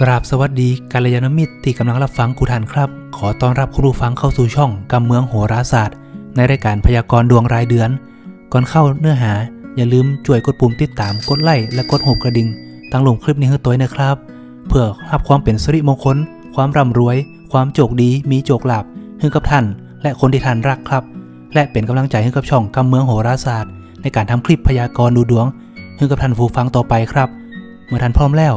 กราบสวัสดีกัลยาณมิตรที่กำลังรับฟังกูทันครับ ขอต้อนรับคุณผู้ฟังเข้าสู่ช่องกำเมืองโหราศาสตร์ ในรายการพยากรณ์ดวงรายเดือน ก่อนเข้าเนื้อหา อย่าลืมช่วยกดปุ่มติดตามกดไลค์และกดหัวกระดิ่งตั้งลงคลิปนี้ให้ตัวเองนะครับ เพื่อรับความเป็นสิริมงคล ความร่ำรวย ความโชคดีมีโชคลาภให้กับท่าน และคนที่ท่านรักครับ และเป็นกำลังใจให้กับช่องกำเมืองโหราศาสตร์ ในการทำคลิปพยากรณ์ดูดวงให้กับท่านผู้ฟังต่อไปครับ เมื่อท่านพร้อมแล้ว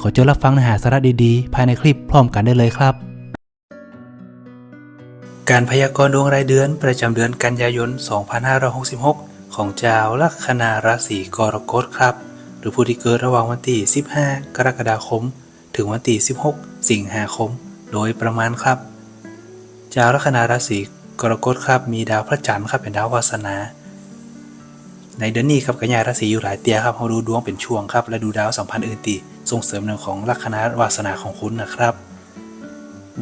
ขอเจอรับฟังเนื้อหาสาระดีๆ ภายในคลิปพร้อมกันได้เลยครับ การพยากรณ์ดวงรายเดือนประจำเดือนกันยายน 2566 ของชาวลัคนาราศีกรกฎครับ หรือผู้ที่เกิดระหว่างวันที่ 15 กรกฎาคม ถึงวันที่ 16 สิงหาคม โดยประมาณครับชาวลัคนาราศีกรกฎครับมีดาวพระจันทร์ครับเป็นดาววาสนา ในเดือนนี้ครับกระยาราศีอยู่หลายเตียครับเราดูดวงเป็นช่วงครับและดูดาวสัมพันธ์อื่นตี ส่งเสริมเรื่องของลัคนาวาสนาของคุณนะครับ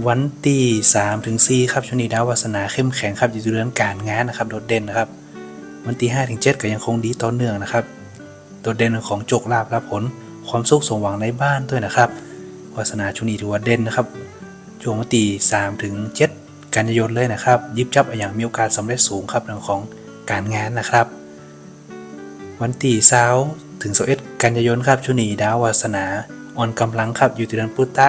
วันที่3ถึง4ครับช่วงนี้ดาววาสนาเข้มแข็งครับอยู่ในเรื่องการงานนะครับโดดเด่นนะครับ วันที่5ถึง7ก็ยังคงดีต่อเนื่องนะครับ โดดเด่นเรื่องของโจกลาภรับผล ความสุขสมหวังในบ้านด้วยนะครับ วาสนาช่วงนี้ถือว่าเด่นนะครับช่วงวันที่3ถึง7กันยายนเลยนะครับ ยิบจับอย่างมีโอกาสสำเร็จสูงครับเรื่องของการงานนะครับ วันที่เสาร์ ถึง11กันยายนครับช่วงนี้ดาววาสนาอ่อนกำลังครับอยู่ที่เดือนพุทธะ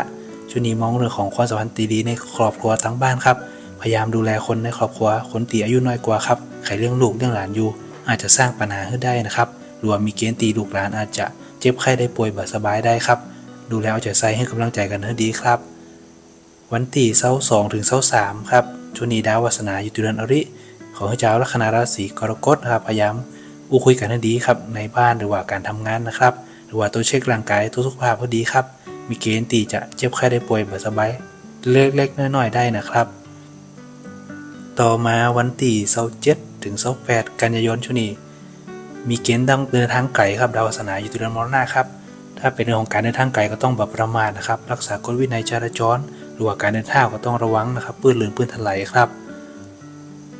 ช่วงนี้มองเรื่องของความสัมพันธ์ตีดีในครอบครัวทั้งบ้านครับพยายามดูแลคนในครอบครัวคนตีอายุน้อยกว่าครับใครเลี้ยงลูกเลี้ยงหลานอยู่ อาจจะสร้างปัญหาขึ้นได้นะครับรว่ามีเกณฑ์ตีลูกหลานอาจจะเจ็บไข้ได้ป่วยบาดสบายได้ครับ ดูแลเอาใจใส่ให้กำลังใจกันให้ดีครับ วันที่เสาร์สองถึงเสาร์สามครับช่วงนี้ดาววาสนาอยู่ที่เดือนอริ ขอให้เจ้าลัคนาราศีกรกฎครับพยายาม อูคุยกันให้ดีครับในบ้านหรือว่าการทำงานนะครับ หรือว่าตัวเช็คร่างกายตัวสุขภาพก็ดีครับ มีเกณฑ์ตีจะเจ็บไข้ได้ป่วยแบบสบายเล็กๆน้อยๆได้นะครับ ต่อมาวันที่เสาร์เจ็ดถึงเสาร์แปดกันยายนช่วงนี้มีเกณฑ์ต้องเดินทางไกลครับดาวาสนาอยู่ที่เดือนมรณะครับถ้าเป็นเรื่องของการเดินทางไกลก็ต้องแบบประมาทนะครับ รักษากฎวินัยจราจร หรือว่าการเดินทางก็ต้องระวังนะครับปืนหลืนปืนถลายครับ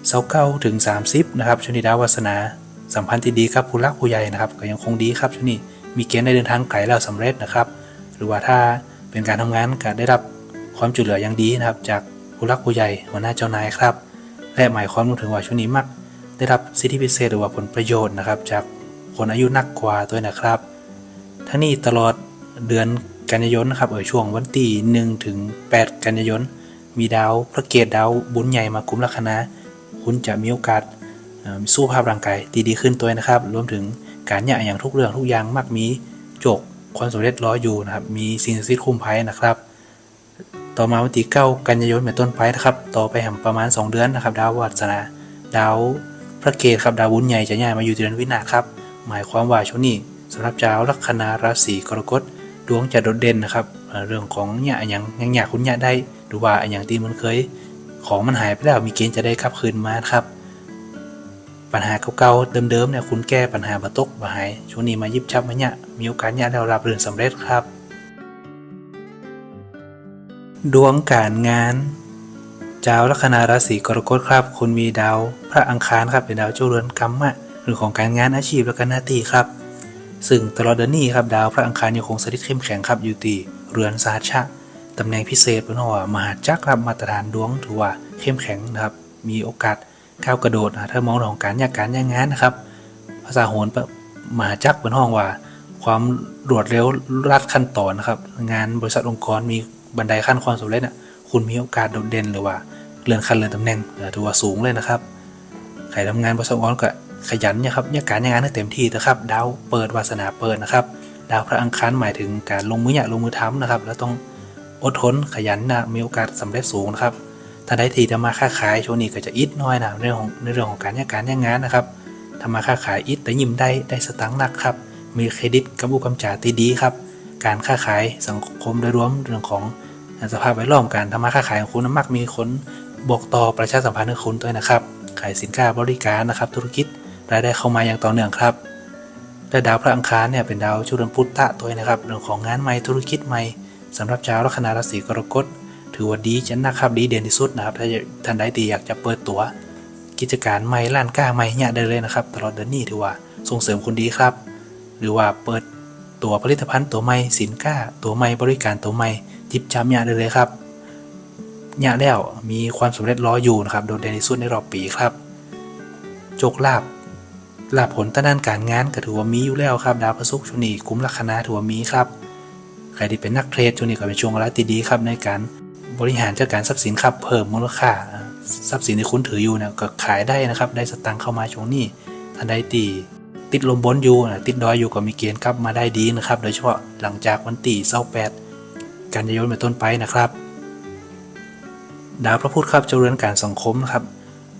เสาเก้าถึง 30นะครับช่วงนี้ดาววาสนา สัมพันธ์ที่ดีครับผู้รักผู้ใหญ่นะครับ ก็ยังคงดีครับช่วงนี้มีเกณฑ์ได้เดินทางไกลแล้วสำเร็จนะครับ หรือว่าถ้าเป็นการทำงานก็ได้รับความช่วยเหลืออย่างดีนะครับ จากผู้รักผู้ใหญ่หัวหน้าเจ้านายครับ และหมายความถึงว่าช่วงนี้มัก ได้รับสิทธิพิเศษหรือว่าผลประโยชน์นะครับ จากคนอายุนักกว่าด้วยนะครับทั้งนี้ตลอดเดือนกันยายนนะครับเออช่วงวันที่1ถึง8 กันยายนมีดาวพระเกตดาวบุญใหญ่มากุมลัคนาคุณจะมีโอกาส สู้ภาพร่างกายดีดีขึ้นตัวนะครับ รวมถึงการหยะอย่างทุกเรื่องทุกอย่างมักมีจกความสำเร็จรออยู่นะครับมีสิ่งศักดิ์สิทธิ์คุ้มภัยนะครับ ต่อมาวันที่เก้ากันยายนเป็นต้นไปนะครับ ต่อไปห่งประมาณ 2 เดือนนะครับ ดาววัสนาดาวพระเกตครับดาวบุญใหญ่จะย้ายมาอยู่ที่เดือนวินาครับ หมายความว่าช่วงนี้สำหรับชาวลัคนาราศีกรกฎดวงจะโดดเด่นนะครับ เรื่องของเนี่ยอย่างอย่างอยาคุณเนี่ยได้ หรือว่าอย่างที่มันเคย ของมันหายไปแล้วมีเกณฑ์จะได้กลับคืนมาครับ ปัญหาเก่าๆเดิมๆเนี่ยคุณแก้ปัญหาบาตกบาหายช่วงนี้มายิบชับมาเนี่ยมีโอกาสเนี่ยแล้วรับเรื่องสำเร็จครับ ดวงการงานเจ้าลัคนาราศีกรกฎครับ คุณมีดาวพระอังคารครับเป็นดาวเจ้าเรือนกรรมะหรือของการงานอาชีพและการหน้าที่ครับ ซึ่งตลอดเดือนนี้ครับดาวพระอังคารยังคงสถิตเข้มแข็งครับอยู่ที่เรือนสาชะตำแหน่งพิเศษเป็นว่ามหาจักรครับมาตรฐานดวงถือว่าเข้มแข็งนะครับมีโอกาส ก้าวกระโดดนะถ้ามองเรื่องของการยากการย่างงานนะครับ ภาษาโหรมหาจักรเป็นห้องว่า ความรวดเร็วรัดขั้นตอนนะครับ งานบริษัทองค์กรมีบันไดขั้นความสำเร็จน่ะคุณมีโอกาสโดดเด่นหรือว่าเลื่อนขั้นเลื่อนตำแหน่งถือว่าสูงเลยนะครับใครทำงานบริษัทองค์กรก็ขยันนี่ยครับเนี่ยการงานให้เต็มที่นะครับดาวเปิดวาสนาเปิดนะครับดาวพระอังคารหมายถึงการลงมือหยะลงมือทำนะครับ แล้วต้องอดทนขยันนะมีโอกาสสำเร็จสูงนะครับ ถ้าได้ทีทำมาค้าขายช่วงนี้ก็จะอิดน้อยนะในเรื่องของในเรื่องของการเนี่ยการเนี่ยงานนะครับทำมาค้าขายอิดแต่ยิ้มได้ได้สตังค์หนักครับ มีเครดิตกำบุกำจ่าตีดีครับ การค้าขายสังคมโดยรวมเรื่องของสภาพแวดล้อมการทำมาค้าขายของคุณนั้นมักมีคนบอกต่อประชาสัมพันธ์ให้คุณด้วยนะครับ ขายสินค้าบริการนะครับ ธุรกิจรายได้เข้ามาอย่างต่อเนื่องครับและดาวพระอังคารเนี่ยเป็นดาวชุดพุทธะตัวนะครับเรื่องของงานใหม่ธุรกิจใหม่สำหรับชาวลัคนาราศีกรกฎ ถือว่าดีจะนนะครับดีเด่นที่สุดนะครับถ้าท่านใดที่อยากจะเปิดตัว กิจการใหม่ร้านค้าใหม่เนี่ยได้เลยนะครับ ตลอดเดือนนี้ถือว่าส่งเสริมคุณดีครับ หรือว่าเปิดตัวผลิตภัณฑ์ตัวใหม่สินค้าตัวใหม่บริการตัวใหม่จิบจำยได้เลยครับยแล้วมีความสำเร็จรออยู่นะครับโดดเด่นที่สุดในรอบปีครับโจกลาบลาบผลต้านการงานก็ถือว่ามีอยู่แล้วครับ ดาวพระศุกร์ช่วงนี้คุ้มลัคนาถือว่ามีครับ ใครที่เป็นนักเทรดช่วงนี้ก็เป็นช่วงเวลาที่ดีครับในการ บริหารจัดการทรัพย์สินครับเพิ่มมูลค่าทรัพย์สินที่คุณถืออยู่เนี่ยก็ขายได้นะครับ ได้สตังค์เข้ามาช่วงนี้ทันใดตีติดลมบนอยู่นะติดดอยอยู่ก็มีเกณฑ์ครับมาได้ดีนะครับ โดยเฉพาะหลังจากวันที่28กันยายนเป็นต้นไปนะครับ ดาวพระพุธครับเจรือนการสังคมนะครับ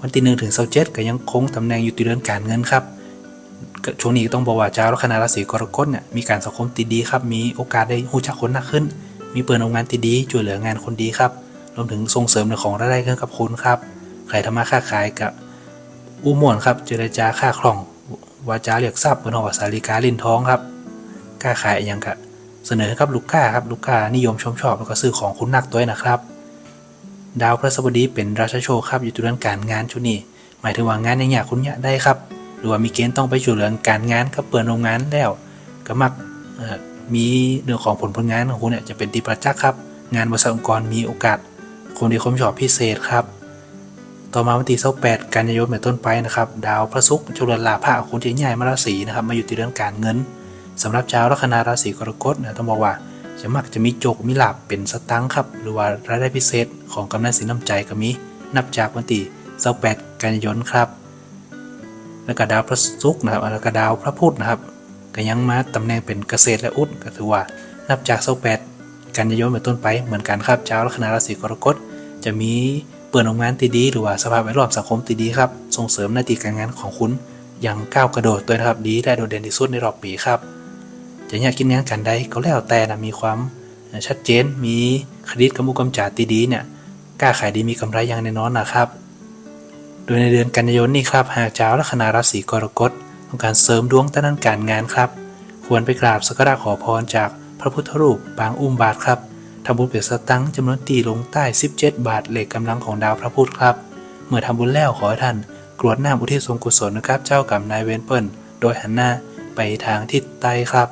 วันที่หนึ่งถึงเสาเจ็ดก็ยังคงตำแหน่งอยู่ที่เรือนการเงินครับช่วงนี้ต้องบอกว่าเจ้าลัคนาราศีกรกฎเนี่ยมีการสังคมติดดีครับ มีโอกาสได้หูจักคนมากขึ้น มีเปิดโรงงานติดดีช่วยเหลืองานคนดีครับรวมถึงส่งเสริมในของรายได้เงินกับคุณครับใครทำมาค้าขายกับอู้ม่วนครับ เจรจาค่าคล่องวาจาเรียกทรัพย์บนหอสาริกาลินท้องครับค้าขายอย่างกะเสนอให้กับลูกค้าครับลูกค้านิยมชมชอบแล้วก็ซื้อของคุณนักตัวนะครับ ดาวพฤหัสบดีเป็นราชโชคครับอยู่ตัวเรื่องการงานชุนี้หมายถึงว่างานในอยากคุณอยากได้ครับ หรือว่ามีเกณฑ์ต้องไปช่วยเหลือการงานกับเปิดโรงงานแล้วก็มักเอ่อ มีเรื่องของผลผลงานของคุณเนี่ยจะเป็นที่ประจักษ์ครับ งานบริษัทองค์กรมีโอกาส คนที่คมชอบพิเศษครับ ต่อมาวันที่28กันยายนเป็นต้นไปนะครับ ดาวพระศุกร์จุลลาภะคุณจะใหญ่มาราศีนะครับ มาอยู่ที่เรื่องการเงินสำหรับชาวลัคนาราศีกรกฎนะต้องบอกว่าจะมักจะมีโจกมีหลาบเป็นสตังค์ครับ หรือว่ารายได้พิเศษของกำนันสินน้ำใจก็มีนับจากวันที่28กันยายนครับ แล้วก็ดาวพระศุกร์นะครับแล้วก็ดาวพระพุธนะครับ ก็ยังมาตำแหน่งเป็นเกษตรและอุดก็ถือว่านับจาก28กันยายนเป็นต้นไปเหมือนกันครับชาลัคนาราศีกรกฎจะมีเปิดโรงงานที่ดี หรือว่าสภาพแวดล้อมสังคมที่ดีครับ ส่งเสริมหน้าที่การงานของคุณอย่างก้าวกระโดดตัวนะครับดีได้โดดเด่นที่สุดในรอบปีครับ จะอยากกินงานกันใดก็แล้วแต่นะมีความชัดเจนมีเครดิตกำมุกำจาตีดีเนี่ยกล้าขายดีมีกำไรอย่างแน่นอนนะครับ โดยในเดือนกันยายนนี้ครับหากเจ้าลัคนาราศีกรกฎ ต้องการเสริมดวงด้านการงานครับ ควรไปกราบสักการะขอพรจากพระพุทธรูปปางอุ้มบาทครับทำบุญเปียสตังจำนวนตีลงใต้ 17 บาทเหล็กกำลังของดาวพระพุธครับ เมื่อทำบุญแล้วขอท่านกรวดน้ำอุทิศส่วนกุศลนะครับ เจ้ากรรมนายเวรเปิลโดยหันหน้าไปทางทิศใต้ครับ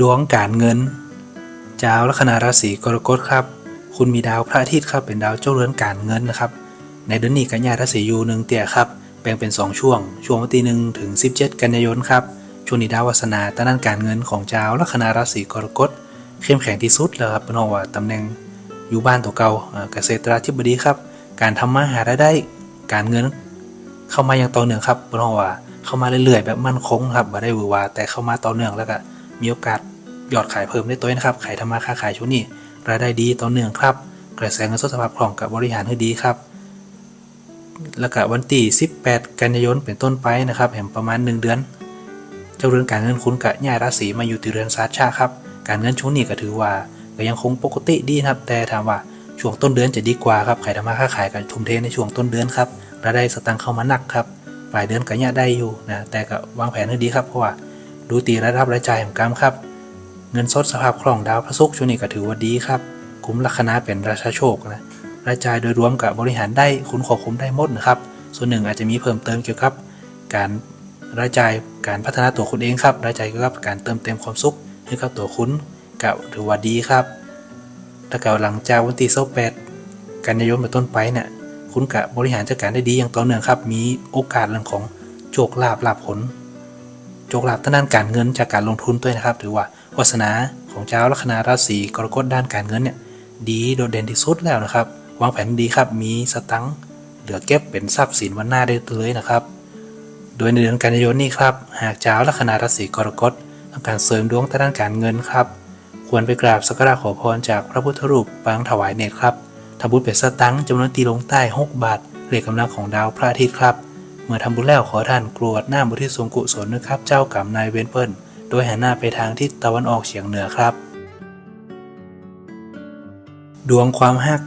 ดวงการเงินเจ้าลัคนาราศีกรกฎครับ คุณมีดาวพระอาทิตย์ครับเป็นดาวเจ้าเรือนการเงินนะครับ ในเดือนนี้กันยาราศียูหนึ่งเตี่ยครับ แบ่งเป็น 2 ช่วง ช่วงวันที่หนึ่งถึง 17 กันยายนครับ ช่วงนี้ดาววาสนาต้านการเงินของเจ้าลัคนาราศีกรกฎเข้มแข็งที่สุดแล้วครับเป็นเพราะว่าตำแหน่งอยู่บ้านตัวเก่าอ่าเกษตราธิบดีครับ การทำมาหารายได้การเงิน เข้ามาอย่างต่อเนื่องครับเพราะว่าเข้ามาเรื่อยๆแบบมั่นคงครับม่ได้หวือหวาแต่เข้ามาต่อเนื่องแล้วก็มีโอกาสยอดขายเพิ่มได้ตัวนะครับขายทำมาค้าขายช่วงนี้รายได้ดีต่อเนื่องครับกระแสเงินสดสภาพคล่องกับบริหารให้ดีครับ แล้วก็วันที่18 กันยายนเป็นต้นไปนะครับแห่งประมาณ 1 เดือน เจ้าเรือนการเงินคุณกับย่ายราศีมาอยู่ที่เรือนซาชาครับการเงินช่วงนี้ก็ถือว่าก็ยังคงปกติดีนะครับ แต่ถามว่าช่วงต้นเดือนจะดีกว่าครับใครทำมาค้าขายกันทุ่มเทในช่วงต้นเดือนครับรายได้สตังค์เข้ามาหนักครับปลายเดือนก็ย่าได้อยู่นะแต่ก็วางแผนให้ดีครับเพราะว่าดูตีรายรับรายจ่ายของกรรมครับ เงินสดสภาพคล่องดาวพระศุกร์ช่วงนี้ก็ถือว่าดีครับ คุ้มลัคนาเป็นราชาโชคนะ รายจ่ายโดยรวมกับบริหารได้คุณควบคุมได้หมดนะครับ ส่วนหนึ่งอาจจะมีเพิ่มเติมเกี่ยวกับ การรายจ่ายการพัฒนาตัวคุณเองครับรายจ่ายเกี่ยวกับการเติมเต็มความสุขให้กับตัวคุณก็ถือว่าดีครับ ถ้าเกิดหลังจากวันที่28กันยายนเป็นต้นไปเนี่ยคุณกะบริหารจัดการได้ดีอย่างต่อเนื่องครับ มีโอกาสเรื่องของโชคลาภลาภผลโชคลาภทางด้านการเงินจากการลงทุนด้วยนะครับ ถือว่าวาสนาของเจ้าลัคนาราศีกรกฎด้านการเงินเนี่ยดีโดดเด่นที่สุดแล้วนะครับ วางแผนดีครับ มีสตังค์เหลือเก็บเป็นทรัพย์สินวันหน้าได้เลยนะครับ โดยในเดือนกันยายนนี้ครับ หากเจ้าลัคนาราศีกรกฎต้องการเสริมดวงทางด้านการเงินครับ ควรไปกราบสักการะขอพรจากพระพุทธรูปปางถวายเนตรครับทำบุญเป็นสตังค์จำนวนตีลงใต้6บาทเรียกกำลังของดาวพระอาทิตย์ครับ เมื่อทำบุญแล้วขอท่านกรวดหน้าบุทิศทรงกุศลนะครับ เจ้ากรรมนายเวรเปิลโดยหันหน้าไปทางทิศตะวันออกเฉียงเหนือครับ ดวงความฮัก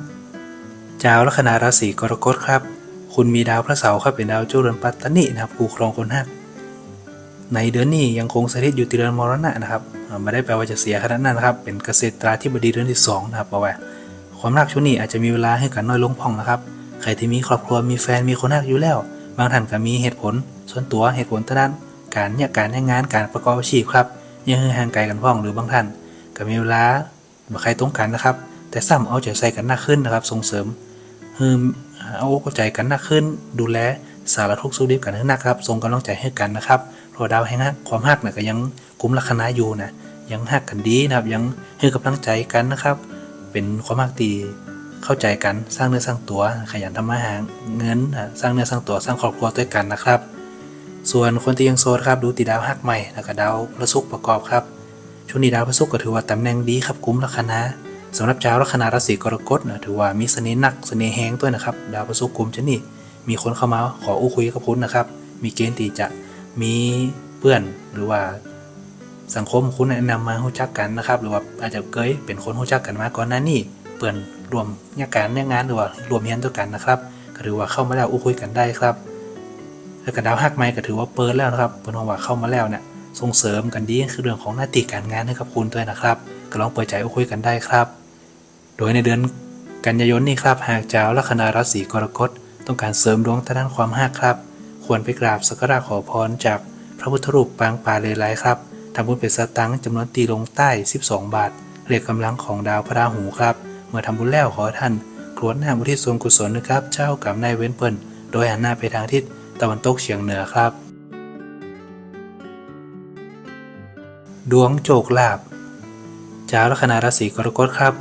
เจ้าลัคนาราศีกรกฎครับ คุณมีดาวพระเสาร์ครับเป็นดาวเจ้าเรือนปัตตนินะครับคู่ครองคนฮักในเดือนนี้ยังคงสถิตอยู่ที่เรือนมรณะนะครับไม่ได้แปลว่าจะเสียขนาดนั้นนะครับ เป็นเกษตราธิบดีเดือนที่สองนะครับบอกว่าความรักช่วงนี้อาจจะมีเวลาให้กันน้อยลงพ่องนะครับ ใครที่มีครอบครัวมีแฟนมีคนรักอยู่แล้ว บางท่านก็มีเหตุผล ส่วนตัวเหตุผลทางด้าน การเนี่ยการให้งานการประกอบอาชีพครับยังห่างไกลกันพ้องหรือบางท่านก็มีเวลาบ่ใครตรงกันนะครับ แต่ซ้ำเอาใจใส่กันมากขึ้นนะครับ ส่งเสริม ให้เอาอกเอาใจกันมากขึ้น ดูแลสารทุกสุขดิบกันให้นะครับส่งกำลังใจให้กันนะครับพราะดาวแห่งฮักความฮักเนี่ยก็ยังกลุ่มลักษณะอยู่นะยังฮักกันดีนะครับ ยังให้กำลังใจกันนะครับ เป็นความฮักตีเข้าใจกันสร้างเนื้อสร้างตัวขยันทำมาหาเงินสร้างเนื้อสร้างตัวสร้างครอบครัวด้วยกันนะครับ ส่วนคนที่ยังโสดครับดูตีดาวฮักใหม่แล้วก็ดาวพระศุกร์ประกอบครับช่วงนี้ดาวพระศุกร์ก็ถือว่าตำแหน่งดีครับกุ้มลัคนา สำหรับชาวลัคนาราศีกรกฎนะถือว่ามีเสน่ห์หนักเสน่ห์แห้งด้วยนะครับ ดาวพระศุกร์กุมชนี่มีคนเข้ามาขออู้คุยกับคุณนะครับ มีเกณฑ์ที่จะมีเพื่อนหรือว่าสังคมคุณแนะนำมารู้จักกันนะครับ หรือว่าอาจจะเคยเป็นคนรู้จักกันมาก่อนหน้านี้เปื่อนรวมงานการเนี่ยงานหรือว่ารวมเฮียนด้วยกันนะครับ ก็ถือว่าเข้ามาแล้วอู้คุยกันได้ครับแล้วก็ดาวฮักไม้ก็ถือว่าเปิดแล้วนะครับเปิดว่าเข้ามาแล้วเนี่ยส่งเสริมกันดีคือเรื่องของหน้าที่การงานให้กับคุณด้วยนะครับ ก็ลองเปิดใจอู้คุยกันได้ครับ โดยในเดือนกันยายนนี้ครับหากเจ้าลัคนาราศีกรกฎต้องการเสริมดวงทางด้านความฮักครับ ควรไปกราบสักการะขอพรจากพระพุทธรูปปางป่าเลไลครับทำบุญเป็นสตังค์จำนวนตีลงใต้ 12 บาท เรียกกำลังของดาวพระราหูครับ เมื่อทำบุญแล้วขอท่านกรวดน้ำอุทิศส่วนกุศลนะครับ เจ้ากับนายเว้นเปิ่นโดยหันหน้าไปทางทิศตะวันตกเฉียงเหนือครับ ดวงโจกลาบเจ้าลัคนาราศีกรกฎครับ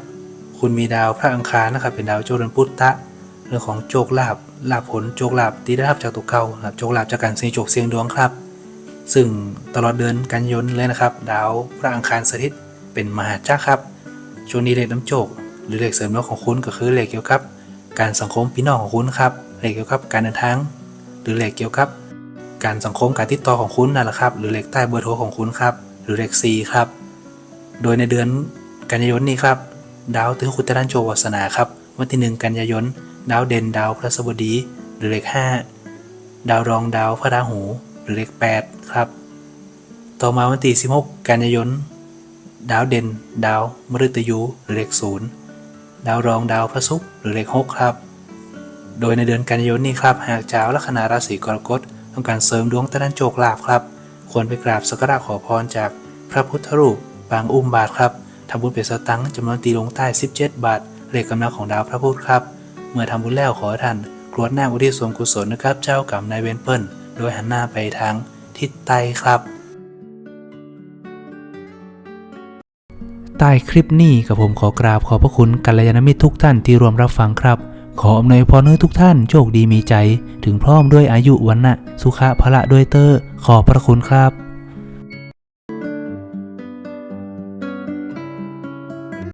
คุณมีดาวพระอังคารนะครับ เป็นดาวโจรนพุทธะเรื่องของโจกลาบลาบผลโจกลาบที่ได้รับจากตัวเก่าครับโจกลาบจากการเสี่ยงโจกเสี่ยงดวงครับ ซึ่งตลอดเดือนกันยายนเลยนะครับ ดาวพระอังคารสถิตเป็นมหาจักรครับช่วงนี้เลขน้ำโจกหรือเลขเสริมดวงของคุณก็คือเลขเกี่ยวกับ การสังคมพี่น้องของคุณครับเลขเกี่ยวกับการเดินทาง หรือเลขเกี่ยวกับ การสังคมการติดต่อของคุณนั่นแหละครับ หรือเลขใต้เบอร์โทรของคุณครับ หรือเลข4ครับ โดยในเดือนกันยายนนี้ครับ ดาวถึงคุตะด้านโชวาสนาครับ วันที่ 1 กันยายน ดาวเด่นดาวพระสบดี หรือเลข 5 ดาวรองดาวพระราหู หรือเลข 8 ครับ ต่อมาวันที่ 16 กันยายน ดาวเด่น ดาวมฤตยู หรือเลข 0 ดาวรองดาวพระศุกร์หรือเลข 6 ครับ โดยในเดือนกันยายนนี้ครับ หากเจ้าลัคนาราศีกรกฎต้องการเสริมดวงตะนันโจกลาภครับ ควรไปกราบสักการะขอพรจากพระพุทธรูปปางอุ้มบาทครับ ทำบุญเป็นสตังค์จำนวนตีลงใต้ 17 บาท เลขกำลังของดาวพระพุธครับ เมื่อทำบุญแล้วขอท่านกรวดหน้าอุทิศส่วนกุศลนะครับ เจ้ากรรมนายเวรเปิลโดยหันหน้าไปทางทิศใต้ครับ ใต้คลิปนี้กับผมขอกราบขอบพระคุณกัลยาณมิตรทุกท่านที่รวมรับฟังครับ ขออำนวยพรให้ทุกท่านโชคดีมีใจ ถึงพร้อมด้วยอายุวันนะสุขะพละด้วยเตอร์ขอบพระคุณครับ